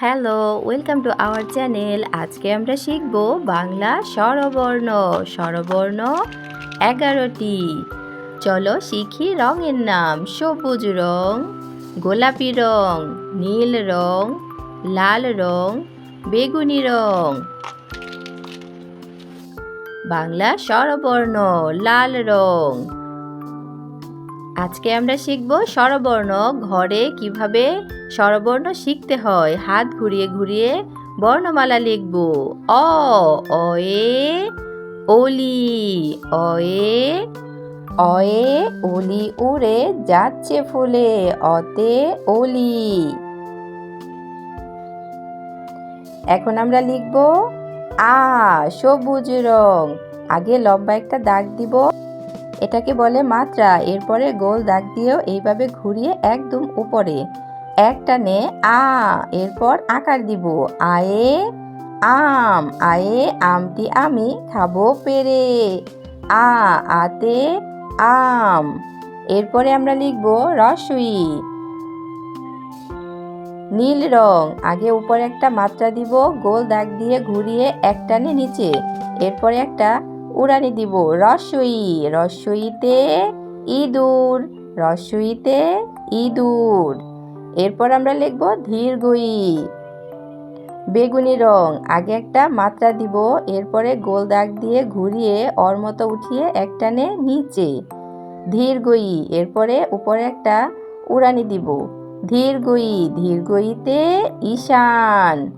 Hello welcome to our channel আজকে আমরা শিখব বাংলা স্বরবর্ণ। স্বরবর্ণ এগারোটি। চলো শিখি রঙের নাম। সবুজ রং, গোলাপি রং, নীল রং, লাল রং, বেগুনি রং। বাংলা স্বরবর্ণ, লাল রং। আজকে আমরা শিখব স্বরবর্ণ, ঘরে কীভাবে স্বরবর্ণ শিখতে হয়। হাত ঘুরিয়ে ঘুরিয়ে বর্ণমালা লিখব। অ, অয়ে, ওলি, অয়ে অয়ে, ওলি উড়ে যাচ্ছে ফুলে, অতে, ওলি। এখন আমরা লিখব, আ, সবুজ রং। আগে লম্বা একটা দাগ দিব। এটাকে বলে মাত্রা। এরপরে গোল দাগ দিয়েও এইভাবে ঘুরিয়ে একদম উপরে। একটানে আ, এরপর আকার দিব। আয়ে, আম। আয়ে, আমটি আমি খাব পেরে। আ, আতে, আম। এরপরে আমরা লিখব রসই। নীল রং। আগে উপরে একটা মাত্রা দিব, গোল দাগ দিয়ে ঘুরিয়ে একটানে নিচে। এরপরে একটা উড়ানি দিব। রসই, রসইতে ইঁদুর রসইতে ইঁদুর। এরপর আমরা লিখব ধীরগই। বেগুনি রং, আগে একটা মাত্রা দিব, এরপরে গোল দাগ দিয়ে ঘুরিয়ে ওর মতো উঠিয়ে একটানে নিচে। ধীরগই, এরপরে উপরে একটা উড়ানি দিব। ধীরগই, ধীরগইতে ঈশান।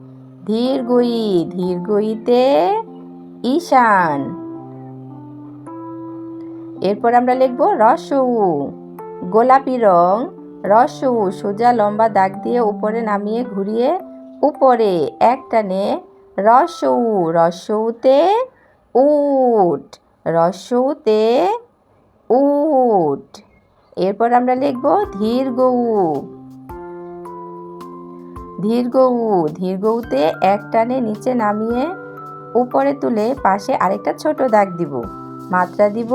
ধীরগই, ধীরগইতে ঈশান। এরপর আমরা লিখব রসউ গোলাপি রং রসউ সোজা লম্বা দাগ দিয়ে উপরে নামিয়ে ঘুরিয়ে উপরে একটানে রসউ রসউতে উট রসউতে উট। এরপর আমরা লিখব ধীর গৌ ধীর গৌ ধীর গৌতে একটানে নিচে নামিয়ে উপরে তুলে পাশে আরেকটা ছোট দাগ দিব। মাত্রা দিব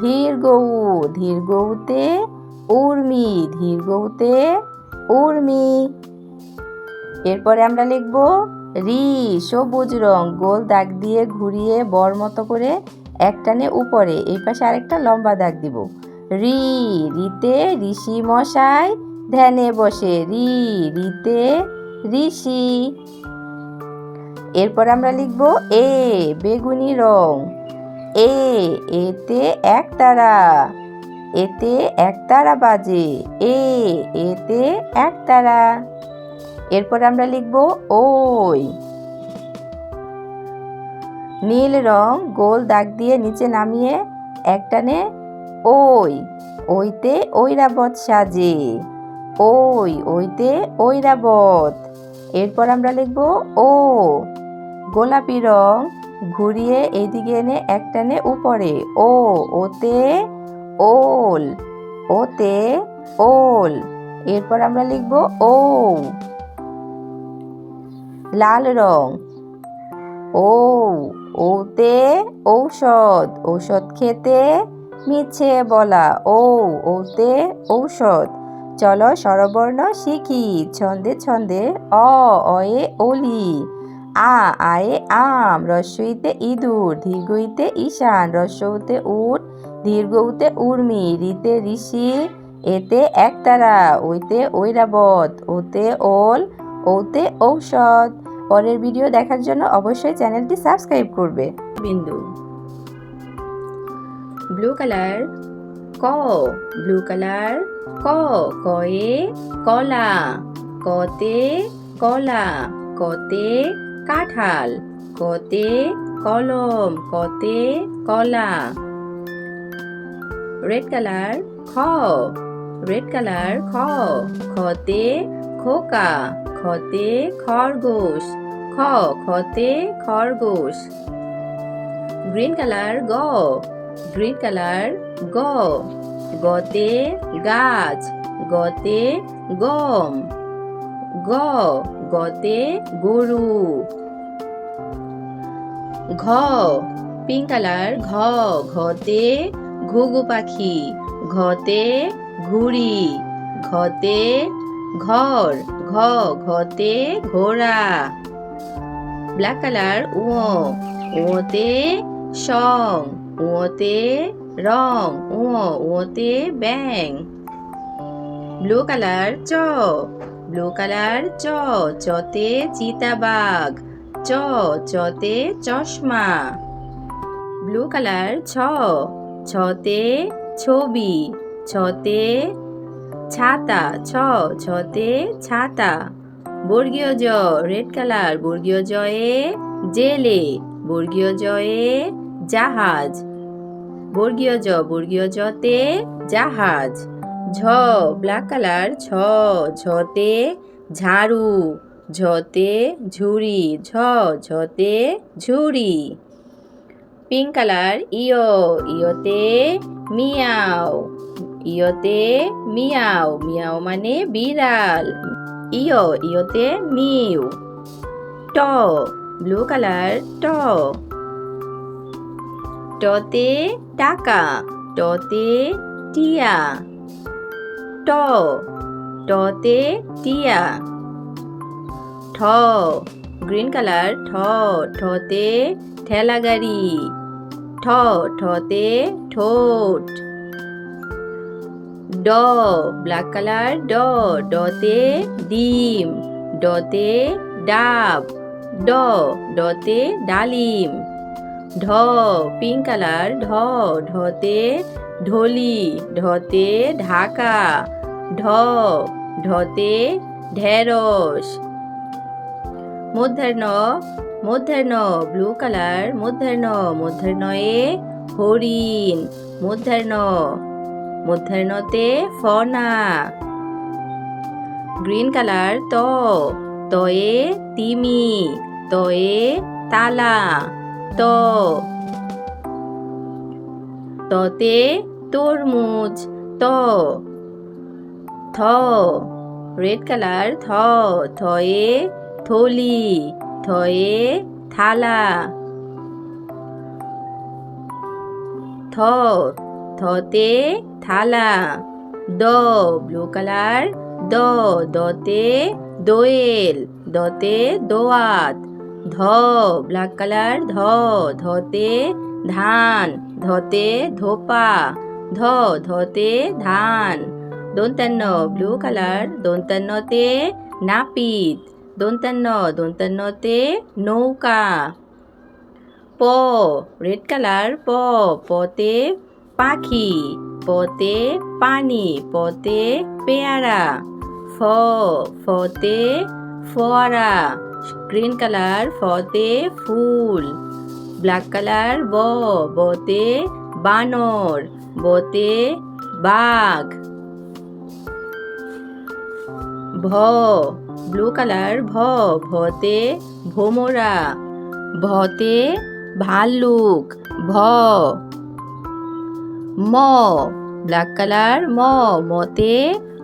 ধীর গৌ ধীর গৌতে উর্মি, ধীর গৌতে উর্মি। এরপরে আমরা লিখব, রি, সবুজ রং, গোল দাগ দিয়ে ঘুরিয়ে বর মতো করে একটানে উপরে, এই পাশে আরেকটা লম্বা দাগ দিব। রি, রিতে ঋষি মশাই ধ্যানে বসে। রি, রিতে ঋষি। এরপর আমরা লিখব, এ, বেগুনি রং। এ, এতে একতারা এতে একতারা বাজে। এ, এতে একতারা এরপর আমরা লিখব ওই। নীল রং গোল দাগ দিয়ে নিচে নামিয়ে একটানে ওই। ওইতে ঐরাবত সাজে। ওই, ওইতে ঐরাবত এরপর আমরা লিখব ও। গোলাপি রং ঘুরিয়ে এদিকে এনে একটানে উপরে। ও, ওতে ওল ওতে ওল। এরপর আমরা লিখব ও। লাল রং। ও, ওতে ঔষধ। ঔষধ খেতে মিছে বলা। ও, ওতে ঔষধ। চলো স্বরবর্ণ শিখি। ছন্দে ছন্দে অ, অয়ে ওলি আ, আয়ে, আম রস্বইতে ইঁদুর দীর্ঘইতে ঈশান রস্যউতে উট দীর্ঘউতে উর্মি রিতে ঋষি, এতে একতারা, ওইতে ঐরাবত, ওতে ওল, ওতে ঔষধ। পরের ভিডিও দেখার জন্য অবশ্যই চ্যানেলটি সাবস্ক্রাইব করবে। বিন্দু। ব্লু কালার, ক, ব্লু কালার, ক, কয়ে, কলা, কতে কলা, কতে কাঁঠাল, কতে কলম, কতে কলা। রেড কালার খ। রেড কালার খ। খতে খোকা, খতে খরগোশ, খ। খতে খরগোশ। গ্রিন কালার গ। গ্রিন কালার গ। গতে গাছ, গতে গম। গ। গতে গরু। ঘ পিঙ্ক কালার ঘ, ঘতে ঘুঘু পাখি, ঘতে ঘুড়ি, ঘতে ঘর, ঘ, ঘতে ঘোড়া। ব্ল্যাক কালার উঁ, উঁতে সং, উঁতে রং, উঁ, উঁতে ব্যাং ব্লু কালার চ ব্লু কালার চ, চতে চিতাবাঘ, চ, চতে চশমা। ব্লু কালার ছ, ছতে ছবি, ছতে ছাতা, ছ, ছতে ছাতা। বর্গীয় জ, রেড কালার, বর্গীয় জয়ে জেলে, বর্গীয় জয়ে জাহাজ। বর্গীয় জ, বর্গীয় জতে জাহাজ। ঝ ব্ল্যাক কালার ছ ঝতে ঝাড়ু, ঝতে ঝুড়ি, ঝ, ঝতে ঝুড়ি। পিঙ্ক কালার ইয়ো ইয়োতে মিয়াও ইয়োতে মিয়াও মিয়াও মানে বিড়াল ইয়ো ইয়োতে মিউ ট ব্লু কালার ট টতে টাকা টতে টিয়া। ট। টতে টিয়া। ঠ। গ্রিন কালার, ঠ। ঠতে ঠেলা গাড়ি ঠ। ঠতে ঠোঁট। ড। ব্ল্যাক কালার, ড। ডতে ডিম। ডতে ডাব। ড। ডতে ডালিম। ঢ পিঙ্ক কালার ঢ, ঢতে ঢলি, ঢতে ঢাকা, ঢ, ঢতে ঢেঁড়স। মধ্যাহ্ন মধ্যাহ্ন ব্লু কালার মধ্যাহ্ন মধ্যাহ্নয়ে হরিণ, মধ্যাহ্ন, মধ্যাহ্নতে ফনা। গ্রিন কালার ত তয়ে তিমি তয়ে তালা। ত ততে তরমুজ ত, থ, রেড কালার থ, থয়ে থলি, থয়ে থালা, থ, থতে থালা, দ, ব্লু কালার দ, দতে দোয়েল, দতে দোয়াত। ধ ব্ল্যাক কালার ধ ধতে ধান, ধতে ধোপা ধ ধতে ধান। দন্তান্ন ব্লু কালার দন্তান্নতে নাপিত, দন্তান্ন, দন্তান্নতে নৌকা। প রেড কালার প, পতে পাখি, পতে পানি, পতে পেয়ারা। ফ, ফতে ফোয়ারা। গ্রিন কালার ফতে ফুল ব্ল্যাক কালার ব বতে বানর বতে বাঘ ভ ব্লু কালার ভ ভতে ভোমরা ভতে ভাল্লুক ভ ম ব্ল্যাক কালার ম মতে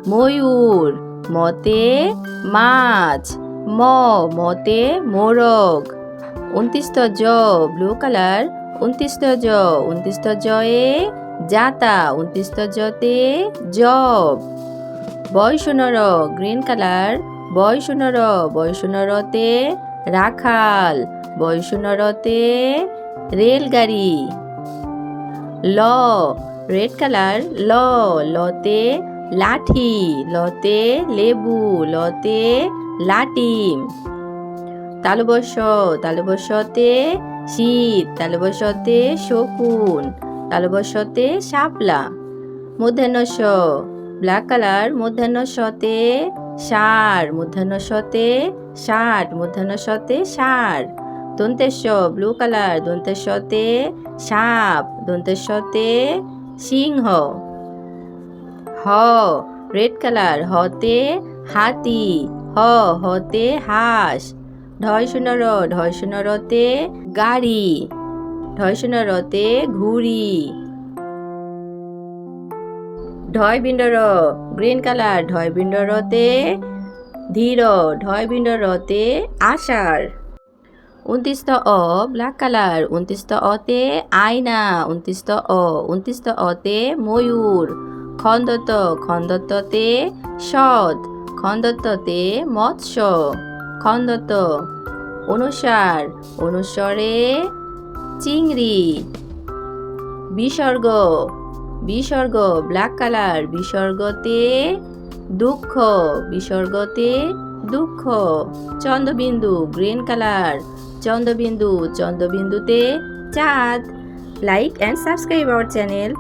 ময়ূর মতে মাছ ম, মতে মোরগ। উনত্রিশ জ, ব্লু কালার। উনত্রিশ জ উনত্রিশ জয়ে জাতা। উনত্রিশ জতে জব। বয়সুনর গ্রিন কালার। বয়সুনর বয়সুনরতে রাখাল। বয়সুনরতে রেলগাড়ি। ল, রেড কালার। ল, লতে লাঠি। লতে লেবু। লতে লাটিম তালুবর্ষ তালুবর্ষতে শীত তালুবর্ষতে শকুন তালুবর্ষতে শাপলা। মধ্যাহ্নস ব্ল্যাক কালার। মধ্যাহ্নসতে সার মধ্যাহ্নসতে ষাট মধ্যাহ্নসতে সার দন্তেশ্ব ব্লু কালার। দন্তেশ্বতে সাপ দন্তেশ্বতে সিংহ। হ, রেড কালার। হতে হাতি। হতে হাঁস। ঢয় শূন্যরতে গাড়ি। ঢয় ঘুড়ি। ঢয় বিন্দর, গ্রিন কালার। ঢয় বিন্দরতে ধীর ঢয় বিন্দরতে আষাঢ়। উনত্রিশ অ, ব্ল্যাক কালার। উনত্রিশ অতে আয়না। উনত্রিশ অ উনত্রিশ অতে ময়ূর। খন্দত, খন্দততে সৎ। খন্দত্বতে মৎস্য। খন্দত্ব অনুসার, অনুসরে চিংড়ি। বিসর্গ বিসর্গ ব্ল্যাক কালার বিসর্গতে দুঃখ বিসর্গতে দুঃখ। চন্দ্রবিন্দু গ্রিন কালার চন্দ্রবিন্দু, চন্দ্রবিন্দুতে চাঁদ। Like and subscribe our channel